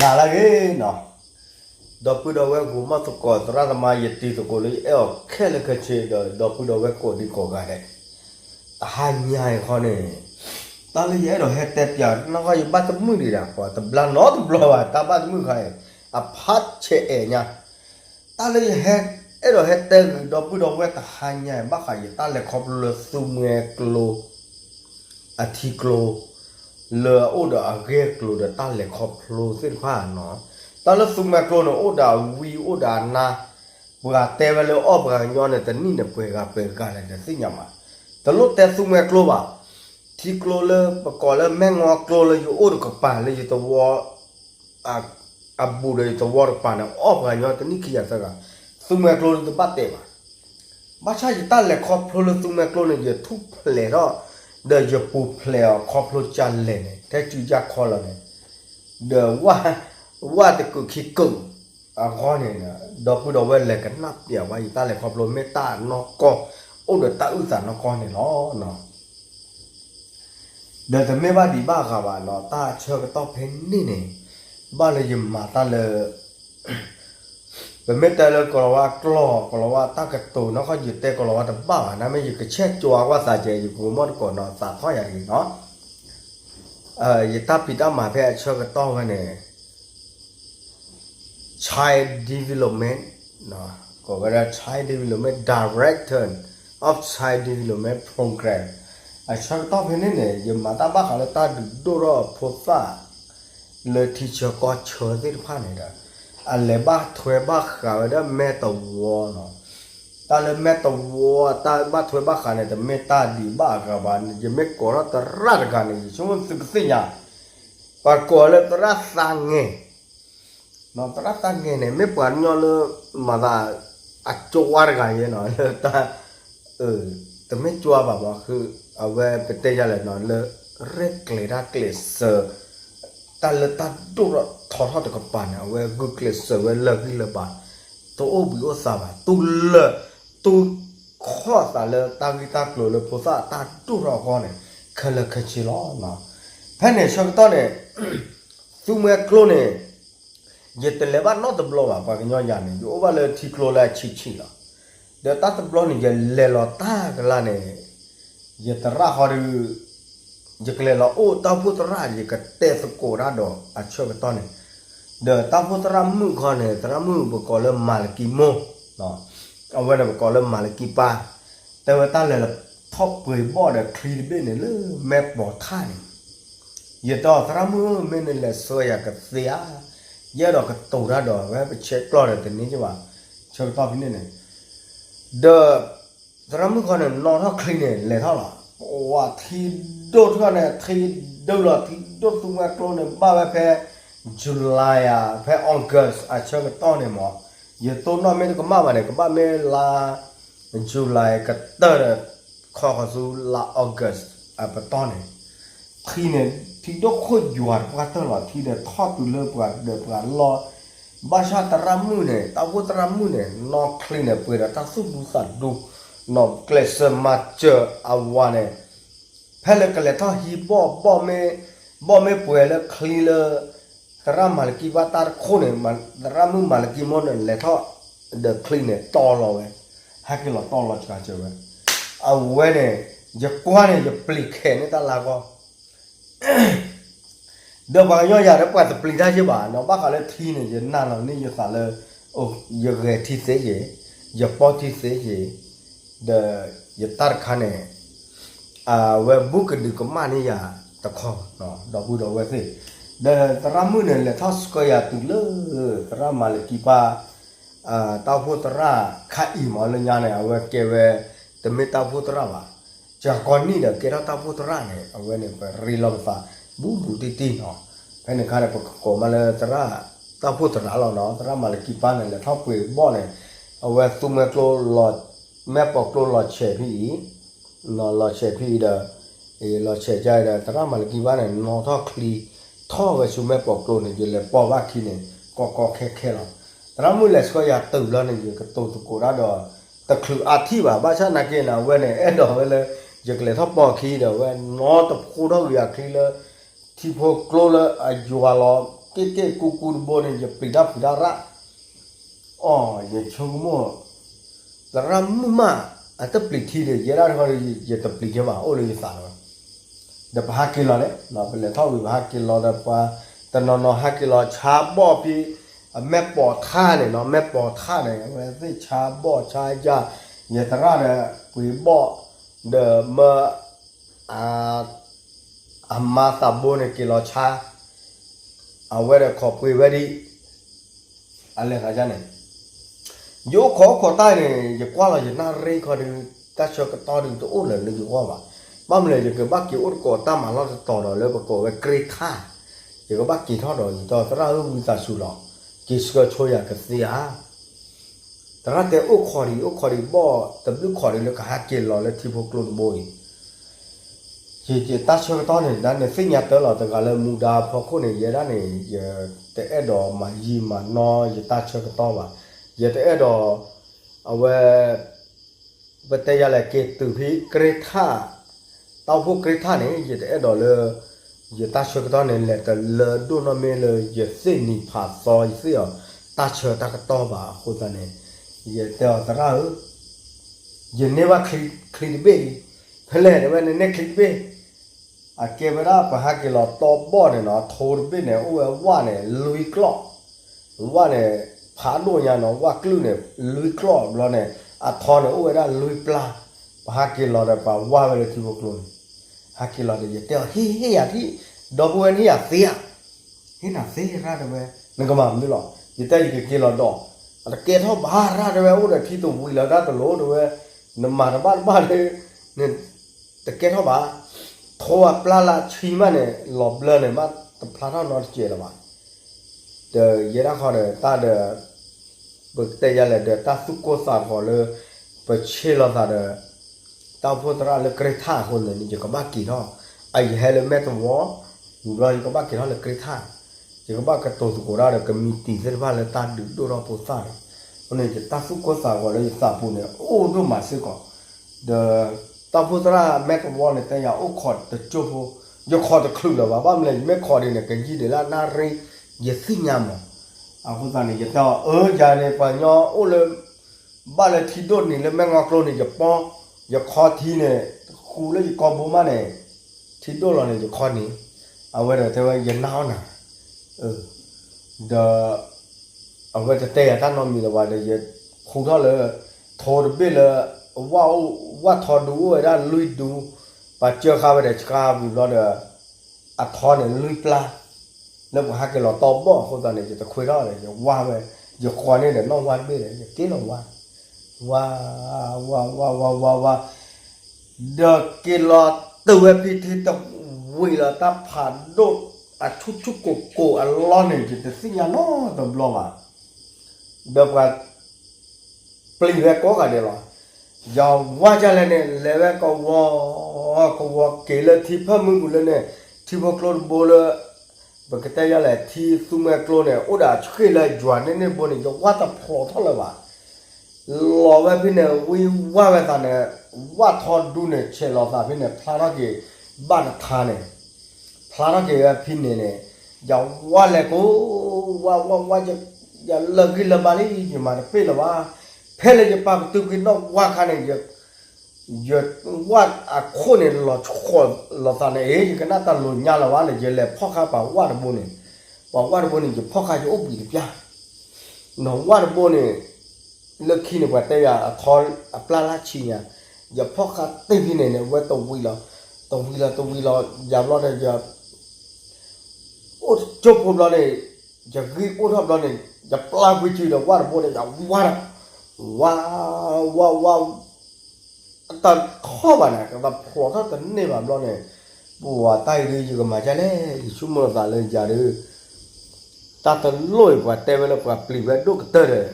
နာလာရဲ့နော်တော့ပူတော့ဝဲကိုမတ်ကောတရသမယတိတကိုလေးအော်ခဲလက်ခချေတော့ပူတော့ဝဲကိုဒီကောကဟဲ့အဟာညာခေါနေตาเลยเราเฮตเปียนก็อยู่บ้านตมือนี่ละพอตบลานอตบลาวตาบ้านมือใครอพัดเชเอเนี่ยตาเลยเฮเอเราเฮตเตดอกบุดอกเวตหันเนี่ยบ้าใครตาเลยครบเลยสุเมกโลอธิโกลလေအိုဒါအဂေကလိုဒတာလေခေါပလိုစစ်ခါနော်တလဆုမကလိုနော်အိုဒါဝီအိုဒါနာဘူရာတဲဝလေအော့ဘရာညောနဲ့တနိနပွဲကပဲကလည်းတသိညာမှာတလို့တဲဆုမကလိုပါတီကလိုလေပကောလေမဲငေါကလိုလေယူအိုဒကပါလေယူတဝအာအဘူရေတဝရပါနော်အော့ဘရာညောတနိခိယစကဆုမကလိုတပတ်တဲပါဘာချာရတလေခေါပလိုလေဆုမကလိုနေရထုဖလေတော့ the je pu player koplo chan le ne te chu ja khola ne the wa wa te ku khi ku a kho ne na do pu do we le ka nap ya wa ta le koplo me ta no ko o de ta u sa no ko ne lo no the the me ba di ba ka ba no ta che ka to pen ni ne ba le yim ma ta le ป็นไม่ตาเลยกลว่ากลอกลว่าตั้งกระตูนเขาหยุดเตะกลว่าแต่บ้านะไม่หยุดก็เช็ดจัวว่าสาเจอยู่กูมดก่อนนอนสาข้ออย่างนี้เนาะเอ่อยิ่ตั้งปิดอ้ามาเพ้เชช่วยก็ต้องกันเนี่ย child development เนาะก็เวลา child development director of child development program อ้ช่างต้องเพนนีนเนี่ยยิ่มาตั้งบ้าเขาเลยตั้งดูรอพบว่าเลยที่จะก่อเชื่อที่ผ่านเนี่ยอันเลบ้าถวยบ้าขาวได้แม่ตะวัวเนาะตาเลยแม่ตะวัวตาบ้าถวยบ้าขาวเนี่ยแต่แม่ตาดีบ้ากบานจะไม่ก่อรัตรัดกันนี่ช่วงสึกสิญาปากก่อเลยตรัสสังเงนอนตรัสสังเงเนี่ยไม่ปานยอเลยมาตาอัจจวารกันยนเนาะตาเออแต่ไม่จัวแบบว่าคือเอาไว้เป็นเตยอะไรนอนเลยเรกเลยรักเลยเซอร์ตาเลยตาดูรထော်ထော်တကပန်အဝဲဂုကလစ်ဆဝဲလက်ကီလပါတိုအိုဘီအိုဆာပါတူလတူခေါ်တာလေတာဂီတာကလိုလေပိုစာတာတူရောခေါ်နေခလခချီလောမှာဖက်နေရှော့တော့နေသူမဲကလိုနေရတလေဘာနော့တဘလောပါပါကညောညာနေယူအိုဘာလေတီကလိုလာချီချီလာဒါတတ်ဘလောနေရလေလောတာကလာနေရတရာဟော်ရကလေလောအိုတာဖုတရာရကတဲ့စကိုရာတော့အချောကတော့နေ the tapu teramu kone teramu berkole malkimo no awe da berkole malkipa tewe ta le top gwe bo da kli be ne le map bo tha ne ye to teramu me ne le so ya ka sia ye do ka to ra do we be che klo de ni ji ba che pa bi ne ne the teramu kone no tha kli ne le tha la 哇，踢都出来，踢都了，踢都都嘛，都能把外拍。July อ่ะแพ้ August อ่ะช่วงต้นเนี่ยหมออยู่ต้นนอกไม่ก็มามาเนี่ยก็มาเมลา July ก็เตอร์ขอขอสู้ลา August อ่ะปะต้นเนี่ยทีเนี่ยที่ดอกโคตรหยวนกว่าตลอดที่เนี่ยทอดตัวเลิกกว่าเดือกว่ารอဘာသာတရမှုနဲ့တဝတရမှုနဲ့နော်ကလင်းနဲ့ပွဲတာတဆုဘူးစတ်ဒူနော်ကလစမတ်ချအဝါနဲ့ဖဲလကလက်တော့ဟီပေါ်ပေါ်မဲပေါ်မဲပွဲလကလီလာကရမလကီဘာတာခုန်မရမမလကီမွန်လေထော့ဒကလင်းနဲ့တော်လောပဲဟက်ကလောတော်လောချာချေပဲအဝဲနဲ့ရကွာနဲ့ရပလီခဲနဲ့တလာကောဒဘာညောရရပတ်ပလီသားချပါနော်ဘာကလည်းသီးနေရနာလောနေရစာလဲအိုရရဲသီးစေရရပေါ်သီးစေရဒရတာခါနဲ့အာဝဲဘုကဒီကမနီယာတခေါ်နော်တော့ဘူးတော့ဝဲစေလေတရမှုနဲ့လေသတ်စကရတူလေတရမလကီပါအာတောက်ဖို့တရခါအီမလညာနဲ့အဝဲကဲဝဲတမေတောက်ဖို့တရပါဂျာကွန်နီတဲ့ကေရတောက်ဖို့တရနဲ့အဝဲနဲ့ရီလောဖာဘူဘူတီတီနော်ဖဲနေခါရပကောမလေတရတောက်ဖို့တရလောက်နော်တရမလကီပါနဲ့လေထောက်ပွေဘော့နဲ့အဝဲသူမကလိုလော့မက်ပေါကလိုလော့ချေပြီနော်လော့ချေပြီတဲ့အေလော့ချေကြတဲ့တရမလကီပါနဲ့နော်တော့ခလီท่อกระชูแม่ปอกโกลนี่อยู่เลยปอว่าคีเนี่ยกอกอแค่แค่เราเรามุ่งเลยก็อยากตื่นแล้วนี่อยู่กับตัวตุกุระดอตะคืออาทิว่าบ้าชานักเกนาเว้เนี่ยเอ็ดดอกไปเลยอยากเลยท่อปอคีเดี๋ยวเว้นอตะพูดอยากคีเลยที่พวกโกลเลยอายุวาลอเก๊กกูกูบนเนี่ยปิดาปิดาระอ๋ออย่าชงมั่วแล้วรำมุ่งมาอันตะปลิดที่เดียวเยอะได้เขาเลยอย่าตะปลิดใช่ป่ะโอ้เลยสารดบฮักกิโลเลยเราไปเลยท่อวิฮักกิโลดบว่าแต่นอนฮักกิโลชาบ่อพี่แม่ปอท่าเนี่ยเนาะแม่ปอท่าเนี่ยเวลาที่ชาบ่อชายาเยตระเนี่ยกุยบ่อเดเมออาอามาตาโบเนี่ยกิโลชาเอาไว้เลยขอบคุยไว้ดิอะไรกันจ้ะเนี่ยโยขอขอใต้เนี่ยอย่ากว่าเราอย่าหน้าเร่ขอดึงตาชกต่อดึงตัวอ้วนเลยนึกว่าว่าบ้ามันเลยจะเกิดบ้ากี่อุดก่อตั้มมาเราจะต่อเราเลยประกอบไว้กรีธาจะก็บ้ากี่ทอดเราต่อตราลูกมีตาสูหรอกกิสก็ช่วยกันเสียตราแต่อุคอรีอุคอรีบ่อแต่ลูกคอรีแล้วก็หาเกลเราแล้วที่พวกกลุ่มบอยจีจีตัดช่วยตอนนี้นั่นเนี่ยสิ่งยาเตอร์เราแต่ก็เลยมูดาพอคนเนี่ยเยอะนั่นเนี่ยเยอะแต่เอ็ดดอมายีมานอยตัดช่วยตอนว่าเยอะแต่เอ็ดดอเอาไว้ vật tay là kể từ phí Greta ตาพวกริท่านี่ยยดอ็ดอเลยยึดตาเชือกตอนนี่แหละแต่เลดูนเมเลยยดเส้นนี่ผ่าซอยเสียตาเชือตากตอบาคนตาเนี่ยยอเดอยวตาเออยึดเนว่าคลิคลิเบ้เพลเน่ว่าเนี่ยคลิเบ้อาเกเวราปะฮะกิลอตอบบ่เนี่ยเนาะโทรบปเนี่ยโอ้ว่าเนี่ยลุยกลอกว่าเนี่ยผาโดยาเนาะว่ากลื้เนี่ยลุยกลอกแล้วเนี่ยอัดทอเนี่ยโอ้ได้ลุยปลา bahakilorpa wawele tibokloni hakilore yeteo hihi yati dobueni ya thea hina thera dewe ngama milo yetai ke kilo do ada ke tho bahara dewe ode thi tu bui la da to lo dewe namara ba ba le ne ta ke tho ba tho a pla la chi ma ne lo bla ne ma ta pla na no che la ba de yera kho de ta de bu te ya le de ta su ko sa kho le pa che la ta de တောင်ဖို့တရလကရထာဟိုလနီဂျကဘကီနော်အိုင်ဟဲလမက်ဝေါ်ဘူရာဂျကဘကီနော်လကရထာဂျကဘကတောစကိုရာကမီတီဇရဘလတာဒူဒိုရပိုစာဟိုနေတာစုကောစာဝလေစာပုန်အိုဒိုမစကောဒတောင်ဖို့တရမက်ဝေါ်နဲ့တန်ရအိုခေါ်တချို့ဟိုယခေါ်တခလူလာဘာမလဲမက်ခေါ်နေကကြီးတယ်လားနာရင်ယသိညာမောအခုသားနေရတော့အဲကြတယ်ပညောအိုလေဘာလဲထီဒိုနေလေမငါကလိုနေကြပေါ့ยกคอที่เนี่ยคูเลยกอบูมาเนี่ยที่ตัวเราเนี่ยยกคอนี้เอาไว้แต่ว่ายันนาวน่ะเออเดอเอาไว้จะเตะท่านนอนมีแต่ว่าเดี๋ยวคูเท่าเลย โทรไปเลยว่าว่าทอดูไว้ด้านลุยดูปาเจอข้าวไปแต่ข้าวเราเดออัดทอนเนี่ยลุยปลาแล้วก็หาเกลอตอบบ่คนตอนนี้จะคุยได้เลยจะว่าไปจะคอยเนี่ยเดี๋ยวน้องวันเบี้ยเลยจะเตี้ยน้องวันว้าวว้าวว้าวว้าวว้าววาเดกิลอตัวพี่ที่ตะวิลตาผ่านโดดอะชุชุกโกโกอะล้อนี่จิตสิญาโน่ตบลงอ่ะเด็กาปลีเวก็กะเดลอยาว่าจะเลยเนี่ยเลเวก็วอก็วอเกลที่พ่อมึงกูเลยเนี่ยที่บอกโลนโบเลบกตะยาแหละที่ซุเมโคลนเนี่ยโอดาชเลยจวนเนี่ยโบนเนี่ยว่าตะพอเท่าไหร่วะလောဝဲဖိနေဝီဝဲဝဲတာနေဝါထောဒူနေချေလောတာဖိနေဖလာရကေဘာနခါနေဖလာရကေဖိနေနေယောဝါလေကိုဝါဝါဝါကြလကီလဘာလီညမာဖေလဝါဖဲလေကြပါတူကိနောဝါခါနေကြยดวัดอะคนเนี่ยหลอดคนหลอดตาเนี่ยเอ๊ะก็น่าตาหลุญญาละวะเลยเยเลยพ่อข้าป่าวัดบุญเนี่ยป่าวัดบุญเนี่ยพ่อข้าจะอุบอยู่ปะหนองวัดบุญเนี่ย lơ khi này quạt tay à khó à pla la chi nhá giờ phó khá tê vi này này quạt tông vi lo tông vi lo tông vi lo giờ lo này giờ ô chụp hôm lo này giờ ghi ô hôm lo này giờ pla quy chi là qua là vô này giờ qua là qua qua qua tao khó bà này tao khó tao tính này bà lo này bùa tay đi chứ mà cha này chúng mình là lên giờ đi ta tao lôi và tay với nó và pli với đốt cái tơ này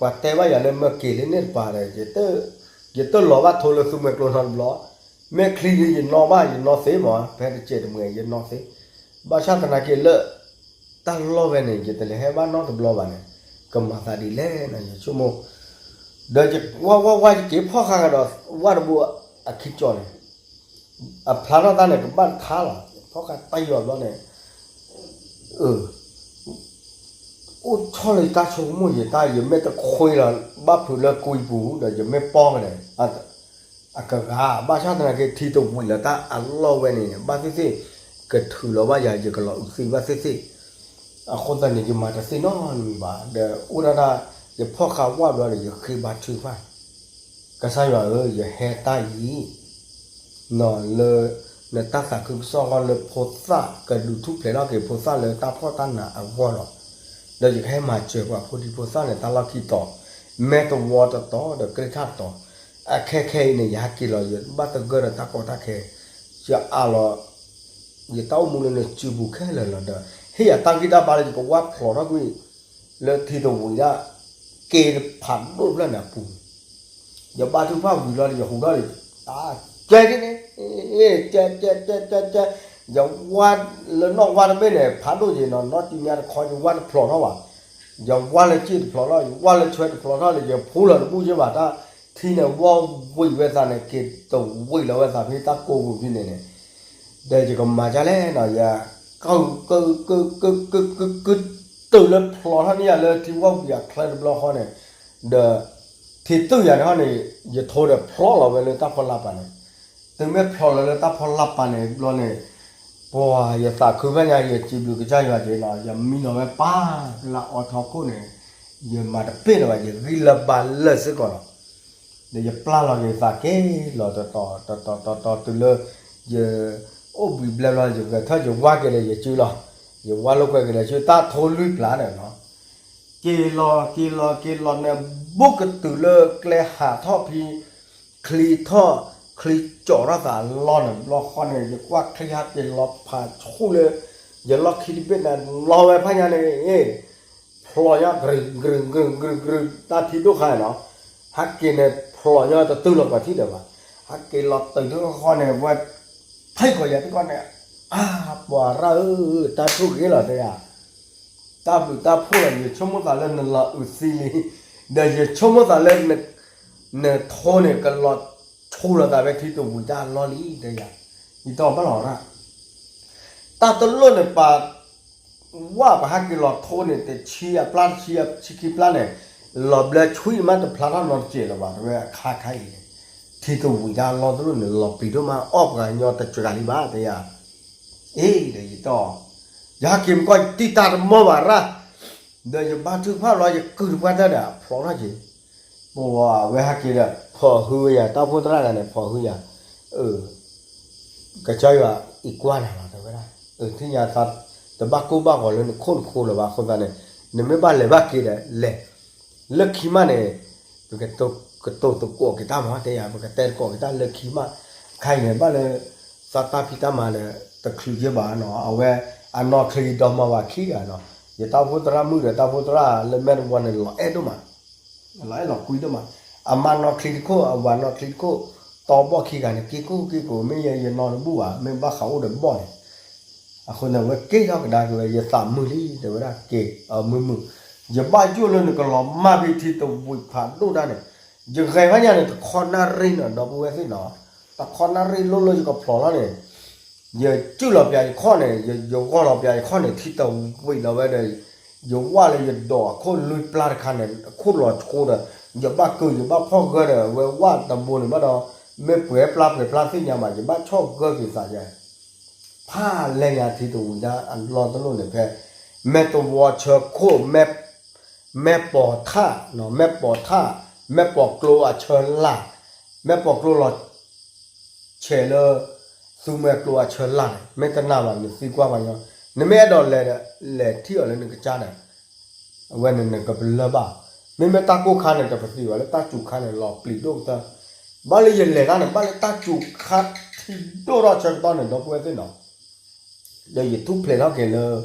ว่าแต่ว่าอย่าเลยเมื่อเกลิเนี่ยป่าเลยเจตเจตหลอว่าโทรศัพท์เมื่อกลนหันหลอเมื่อคลีนยินนอว่ายินนอเสหมอแพทย์เจตเมื่อยินนอเสบาชาตนาเกลืตั้งล้อเวนี่เจตเลยให้บ้านนอตบล้อบ้านเนี่ยก็มาซาดีเล่นะชั่วโมงเดี๋ยวจะว่าว่าว่าจะเก็บพ่อข้างกันหรอว่าบัวอคิดจอเนี่ยอ่ะพลาดตาเนี่ยกับบ้านท้าหรอพ่อกันไปหยอดว่าเนี่ยเออโอ้ท่อเลยตาชงมือหังตายังไม่ตะคุยละบ้าผุนละกุยบูแต่ยังไม่ป้องเลยอะอะก็ฮะบ้าชาติน่ะก็ที่ตรงมือละตาอัลลอฮ์เวนี่บ้าสิสิก็ถือละว่าอย่าจะกลัวซิบ้าสิสิอะคนตอนนี้จะมาจะสซีนอนบ้าเดี๋ยวอุระนาจะพ่อข้าวว่าเราเลยจะคือบ้าชื่อว่ากระซายว่าเอออย่าแห่ตายีนอนเลยในตาสักคือซองเลยโพสซาก็ดูทุกเพลงเราเก็บโพสซาเลยตาพ่อตั้งหน้าอ่ะว่าหรอกတော့ရခိုင်မှာကျွယ်กว่าဖိုဒီပိုစနဲ့တလောက်ခိတော့မက်တဝါတာတော့ဒကရခတ်တော့အခဲခဲနေရကီလောရဘတ်ဂရတာကောတာခဲကျအလောရတောက်မူလနဲ့ချူဘူးခဲလလတော့ဟေးတန်ဂီတာပါလေကဝါဖလောရကွေလေတီတော့ဝရကေဖန်လို့လနာပူရပါသူဖဝီလောရဟူတော့လေအာကျဲနေအေးကျဲကျဲကျဲကျဲยังวัดแล้วนอกวัดไม่เนี่ยพันดูจีนอนนอตีเมียคอยวัดพลอเขาว่ายังวัดเลยจีนพลอเขายังวัดเลยช่วยพลอเขาเลยยังพูดเลยพูดใช่ป่ะถ้าที่เนี่ยว่าวุ้ยเวทาเนี่ยเกิดตัววุ้ยแล้วเวทาพี่ตาโกงพี่เนี่ยเนี่ยเดี๋ยวจะก็มาจ้าแล้วหน่อยยาก็ก็ก็ก็ก็ก็ก็ตัวเลยพลอเขาเนี่ยเลยที่ว่าอยากใครพลอเขาเนี่ยเดอที่ตัวอย่างเขาเนี่ยจะโทรเดอพลอเราไปเลยตาพลลับไปเนี่ยถึงแม้พลอเราเลยตาพลลับไปเนี่ยเราเนี่ยဘောရတာခုမဲ့ရရကြည့်ဘူးကြောက်ရကြလာရမီနော်ပဲပါလာအော်ထောက်ကိုနေရမတပိတော့ရရီလပါလက်စကောလားနေရပလာလာရတာကဲလောတော်တော်တော်တော်တော်တူလရအိုဘီဘလာလာရကထားရဝါကလေးရကျူလားရဝါလောက်ကွက်ကလေးကျူတာထိုးလွိပလာတယ်နော်ကေလောကေလောကေလောနေဘုကတူလကလေဟာထော့ဖီခလီထော့คลิจอราสารล้อนล้อคอนเนี่ยว่าขยับเป็นล้อผ่าชูเลยอย่าล้อคิดเป็นนะล้อไว้พญานี่เอ้พลอยกรึงกรึงกรึงกรึงกรึงตาที่ดูขายเนาะฮักกินเนี่ยพลอยจะตื่นหลับกับที่เดียวฮักกินลับตื่นทุกค้อเนี่ยว่าไทยก็อย่าทุกขอนเนี่ยอ้าบัวเราตาทุกข์กี่หรอเนี่ยตาบุตาพูดอยู่ชั่วโมงตาเล่นนั่นละอุศิลีเดี๋ยวชั่วโมงตาเล่นเนี่ยเนี่ยทโทเนี่ยกันหลอดထိုးလာတာပဲခရစ်တော်ลี่ြดေย်လီတရားมီหော့ဘာလို့ရတာတလွတ်နေပါว่าปะฮักกิลอโทเนี่ยแต่เชียปลาเชียชิกิปลาเนี่ยหลบเลยช่วยมันแต่พลาดนอนเจรบาดเวคาคายที่ตัววิจาลรอตัวเนี่ยหลบปีด้มาออกงานยอแต่จุกาลิบาแด่ยาเอ้ยเดี๋ยวต่อยากกมก็ติดตามมาวาระเดี๋ยวจะมานทึกพ่อเราจะกึ่งวันได้เด้อพร้อมนะจีบัวเวฮักกิเด้อพอหืออย่าต้องพูดตระกันเนี่ยพอหืออย่าเออกระจายว่า อีกว่าหนาแต่ไม่ได้เออที่ยาตัดแต่บ้ากูบ้าก่อนเลยคนคูหรือว่าคนตันเนี่ยเนี่ยไม่บ้านเลยบ้ากี่เลยเละเลิกขี้มนเนี่ยเั็นกระตุกกรตุกตกัวกีตารมาแต่ยาเปนกระเตนกัวกีตารเลิกขี้มาใครเนี่ยบ้านเลยสตาพิตามาเลยตะคือเยอะบ้านเนาะเอาไว้อันนอคลีดอมมาว่าขี้อ่ะเนาะอย่าตาพูดตระมือเดี๋ยวต้าพูดตระเลยแม่นวันเนี่ยหล่อเอ็ดมาหล่อเอ็ดหล่อคุยด้วยมา ama no kliko awa no kliko to bo ki ga ne kiko kiko me ye ye no bu wa me ba khau de bo ne a khon na we ke ga da ge ye sa mu li de ra ke a mu mu ye ba ju lo ne ko lo ma bi thi to bu pha do da ne ye ga ga ya ne to khon na ri no do bu we si no ta khon na ri lo lo ji ko phlo la ne ye chu lo pya khon ne ye yo ko lo pya khon ne thi to bu lo we de yo wa le ye do khon lu pla ka ne khon lo khon da อย่าบ้าเกินอย่าบ้าพ่อเกินเว้ว่าตำบลอบ้าดอไม่เปลี่ือปลาเปลี่ือปลาที่งยามาอย่าบ้าชอบเกินสายใหญ่ผ้าแรงงานที่ตัวจะอันร้อนตลอดเลยแพ้แม่ตัววัวเชอโคแม่แม่ปอท่าเนาะแม่ปอท่าแม่ปอกลัวเชิญหลังแม่ปอกลัวหลอดเชลเลอร์ซูแม่กลัวเชิญหลังแม่ตะน้าวันหรืซีกว่าไปเนาะในแม่ดอนแหล่แหล่ที่อะไรหนึ่งกระจายเนี่ยเว้นหนึ่งก็เป็นระบาดမင်းမတကိုခါနဲ့တပစီပါလေတချူခါနဲ့လောပလီတော့တာဘာလေရလေကနဲ့ဘာလေတချူခါတော့ရချန်တော့နဲ့တော့ပွဲတဲ့နော်လေရသူပလေတော့ကလည်း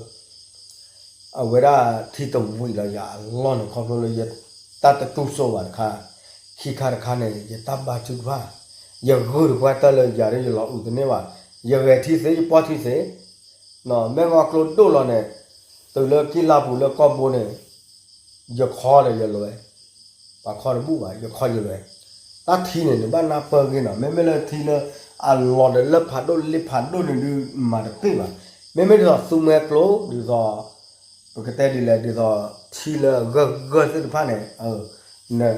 အဝရာသီတဝီလာရလောနခေါ်လို့ရတတ်တူဆိုပါခါခိခါခါနဲ့ရတပါချူပါရဂုရဝတ်တလည်းရရလောဥဒနေပါရဝဲသီစေပေါ်သီစေနော်မေငါကလို့တို့လောနဲ့တူလကိလာဘူးလကောဘိုနဲ့ยข้อเลยยเลยปากข้อระบุไว้ยข้อยเลยตาทีเนี่ยบ้านนาเปิงเนาะไม่ไม่เลยทีเนี่ยอ่ะหลอดเล็บผ่าดเล็บผ่าดนี่ดูมาเปิ้ว่ะไม่ไม่ได้ซุมแมกโลดูซอปกติดีเลยดูซอทีละกะกะสิผ่าเนี่ยเออนะ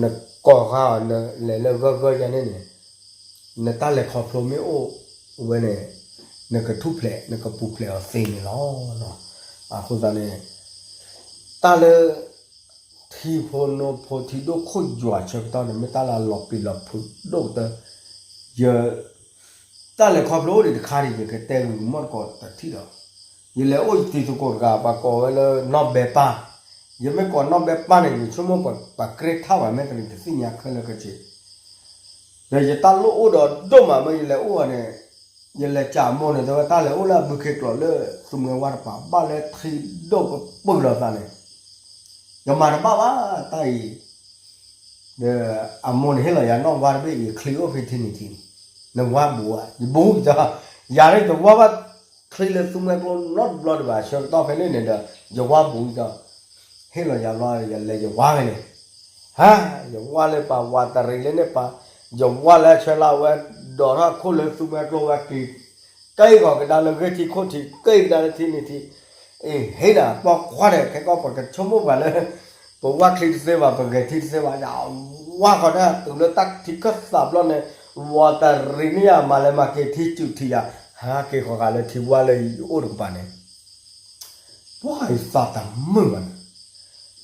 นะก่อข้าวนะแล้วก็ก็อย่างนี้เนี่ยนะตาเลยขอโปรเมโอเว้ยเนี่ยนะกระทุบแผลนะกระปุกแผลเซ็งเนาะเนาะอ่ะคุณตาเนี่ยตาเลทีโพโนโพที่ดโคหยวเชตอนนี้ไม่ตาลาหลบปีหลบพุดดเตเยอะตาเลครอบรู้เลยคาริเย่เต็มมันก็ตัดที่ดอกยี่เลยโอ้ยที่สุกกาปากอเลยนอบเบป้ายังไม่ก่อนนอบเบป้าเนี่ยชั่วโมงก่อนปากเกรท้าวไม่กันเลยสิ่งยากเลยก็จีเดี๋ยวจะตั้ลูกอุดรดมาไม่ยี่เลยอ้วนเนี่ยยี่เลยจ่ามนเนี่ยแต่ว่าตั้เลยอ้วละบุกเข็กลอเลยสมัยวันป่าบ้านเลยที่ดก็ปุ่นเราตาเนี่ย Yamar Baba Tai the Amon Hill Yanong Warbe a clear of eternity. The Wabua, the Boom, the Yare the Wabat clear to my blood, not blood by short off and in the Yawabu the Hill Yamar Yawawane. Ha, Yawalepa, Watarilinepa, Yawala Chalawa, Dora Cooler to my blood. ใกล้ก่อนกันดาวเลยที่โคตรที่ใกล้ดาวที่นี่ที่ eh hela po khware ke ko po ke chomo ba le po wa khit se ba po ke khit se ba ya wa ko na tu le tak thik ka sab lo ne wa ta rinia ma le ma ke thi chu thi ya ha ke ko ga le thi wa le o ru ba ne wa i sa ta mu ba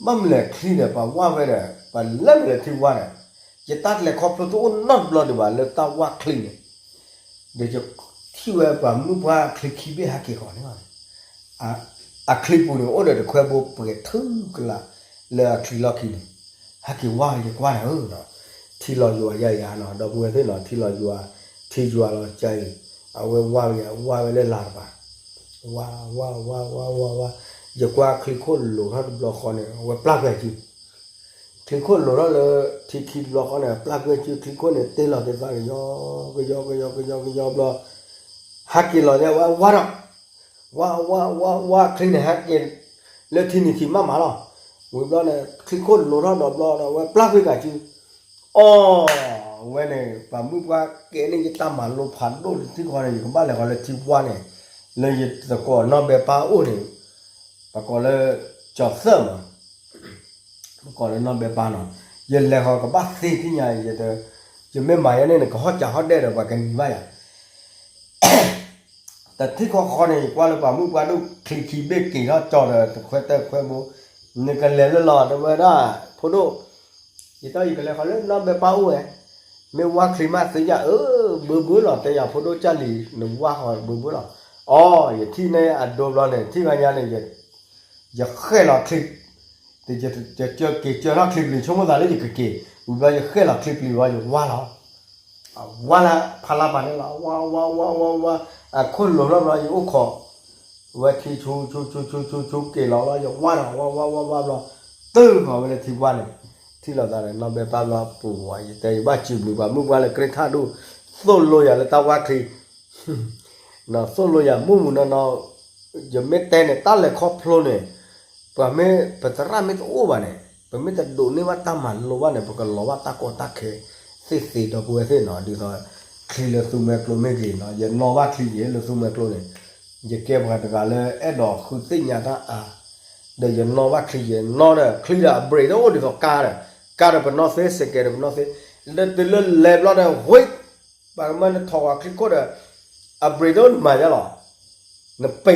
mam le khri ne ba wa ba le ba le le thi wa ne ye tat le kho pro tu on not blood ba le ta wa khli ne de jo thi wa ba mu ba khli khi be ha ke ko ne 啊。akli pulu ode de kwe bo pwe thu kla le akli laki ni haki wa ye kwa na ho no thi lo yua ya ya no do bwe the no thi lo yua thi yua lo chai awe wa ya wa le la ba wa wa wa wa wa wa ye kwa akli ko lo ha blo kho ne we plug ya ji thi ko lo ro le thi ki lo kho ne plug ya ji thi ko ne te lo de ba yo go yo go yo go yo go yo blo haki lo ya wa wa ro wa wa wa wa clean hack ye le thini thi ma ma lo we blo ne clean ko lo ro do blo do we plug we ka chi o we ne pa mu pa ke ne ye ta ma lo phan do thi ko ne ko ba le ko le thi wa ne le ye ta ko no be pa o ne pa ko le cho sa ma pa ko le no be pa no ye le ko ba si thi nya ye de ye me ma ye ne ko ha cha ha de ba ke ni ba ya แต่ที่คอคอนี่กว่าหรือเปล่ามึงกว่าดูคลีคีเบกกี่เขาจอดเลยแต่ควตอร์่ควายบูนี่กันเลล้วหลอดเอาไว้ได้พอดูยี่ต้ออีกเลยเขาเล่นน้ำงเบป้าเอไม่ว่าคลิมาสิยาเออเบื่อเบื่อหรอแต่อย่าพอดูจ้าหลีหนุ่มว่าหอยเบื่อเบื่อหรออ๋ออย่างที่ในอัดโดมเราเนี่ยที่วันยาเนี่ยอย่าเคยหลอดคลิปแต่จะจะจะเกี่ยวกับคลิปหรือช่วงเวลาหนี็จะเกี่ยวอุบายจะเคยหลอดคลิปหรือว่าอยางว่าหรอว่าละพลาบานี่หรอว่าว่าว่าว่าว่าအခုလောလောလောယူခေါ်ဝက်တီချူချူချူချူချူချူကေလောလောယူဝါရဝါဝါဝါဝါလောตื้อมาเวลาที่ว่าเลยที่เราตาเลยเราไปปาเราปู่ไว้แต่ว่าจิบหรือว่ามุกว่าเลยเกรงท่าดูส้นลอยอะไรตาว่าทีนะส้นลอยมุ่งมุนนออย่าไม่แต่เนี่ยตาเลยครอบพลเนี่ยปะไม่ปะตระไม่ตัวบ้านเนี่ยปะไม่แต่ดูนี่ว่าตามันลว่าเนี่ยปะก็ลว่าตาโกตาเคสิสิตัวกูเอเซ่หนอดีซอยคลสูเมกลไม่กินเนาะยันนอว่าคลีเยลสูเมกลเนี่ยยแก้ปัญหาเลยเอดอคือติ่งยาต่าอ่าเดี๋ยวนอว่าคลีเยนอเนี่ยคลีอะเบรดโอ้ดีสกาเลยกาเป็นนอเซสเกเป็นนอเซเดี๋เลือดเล็บลราเนี่หุ้ยบางมันทอคลีก็เนี่ยอะเบรดโอ้มาจ้ะหรอนี่ปี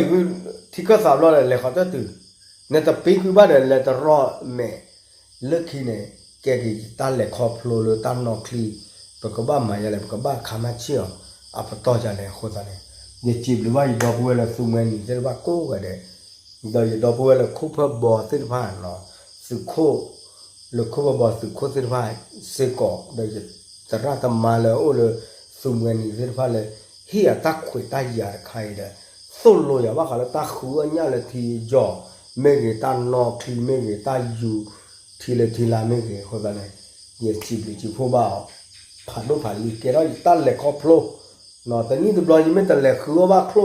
ที่ก็สามราเนี่ยเลยเขาจะตื่นเน่ยแต่ปีคือบ้านเนี่ยเลยจะรอแม่เลือกที่เนี่ยแกกี่ตันงเล็ขอบโลเลยตันนอคลีปกบ้ามาอย่าะไรปกบ้าขามาเชี่ยวอัปต่อจะอะไรโคตรเลยเนี่ยจีบหรือว่าอยู่ดอกบัวละสุเมนจะว่าโก้กันเด้ดอยู่ดอกบัวละคู่เพื่อบอสิ้นผ้าเนาอสุโคหรือคู่เพื่อบอสุโคสิ้นผ้าเสกอดอยจะจะรัตมาเลยโอ้เลยสุเมนสิ้นผ้าเลย เฮียตักขุยตายาใครเด้สุดเลยว่าเขาตักขุยเนี่ยเลยทีจ่อเมื่อกี้ตัานอทีเมื่อกี้ตัาอยู่ทีเลยทีลาเมื่อกี้โคตรเลยเนี่ยจีบหรือจีบผู้บ้าผ่านรูปผ่านมีเกล้าตั้งแหลกคอโผล่นอแต่นี่ตัวลอยยังไม่ตั้งแหลกคือว่าโผล่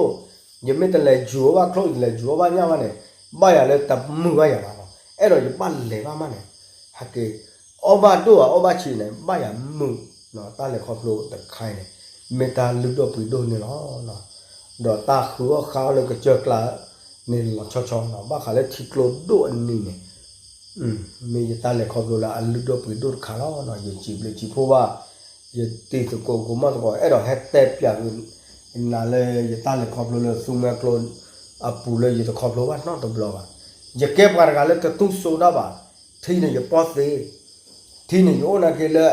ยังไม่ตั้งแหลกจัวว่าโผล่ยังแหลกจัวว่าเนี่ยวันเนี่ยบาอย่างเลยแต่มือว่าอย่างเออเราจะปั้นเลยว่ามันเนี่ยฮักเกออบาดัวอบาชีเนี่ยบ้าอย่มือเนาะตั้งแหลกคอโผล่แต่ใครเนี่ยเมตาลึกดอกปุ๋โดนเนี่ยนะเนาะดอกตาคือว่าเขาเลยก็เจอกลาเนี่ยหลอชอชองเนาะบ้าขาเลยทิกโลดด้วยนี่เนี่ยอืมเมีตาเหลกคอโผล่ละอันลึกดอกปุ๋โดนขาเนาเนาะอยู่จีบเลยจีบเพราะว่าယတိတကိုကိုမတော့အဲ့တော့ဟက်တက်ပြပြီးနာလေယတလေခေါပလို့ဆုမကလို့အပူလေယတခေါပလို့ဘာနော်တဘလောပါယကေပါကလည်းတူဆိုတာပါထိနေယပတ်သေးထိနေယောနာကေလေ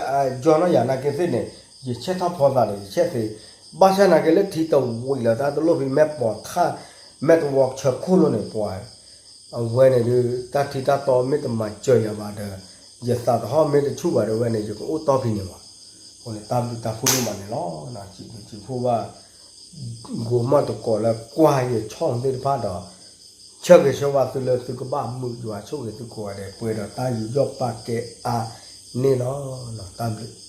ဂျောနာယာနာကေသိနေယချက်သဖောတာလေချက်သေးဘာရှာနာကေလေထိတော့ဝိလာတာတလို့ပြီးမက်ပေါ်ခါမက်ဝေါ့ချက်ခုလို့နေပွားအဝဲနေလေတတိတတော်မေတ္တမကြော်ရပါတယ်ယသတဟောမေတ္တချူပါတယ်ဝဲနေယကိုတော့ဖိနေပါ le table ta fulu ma lo na chi chi phu ba go ma to ko la kwa ye chong de ba da che ge so ba tu le tu ko ba mu ju a so ge tu ko de pwe da ta yu yo pa ke a ni lo na table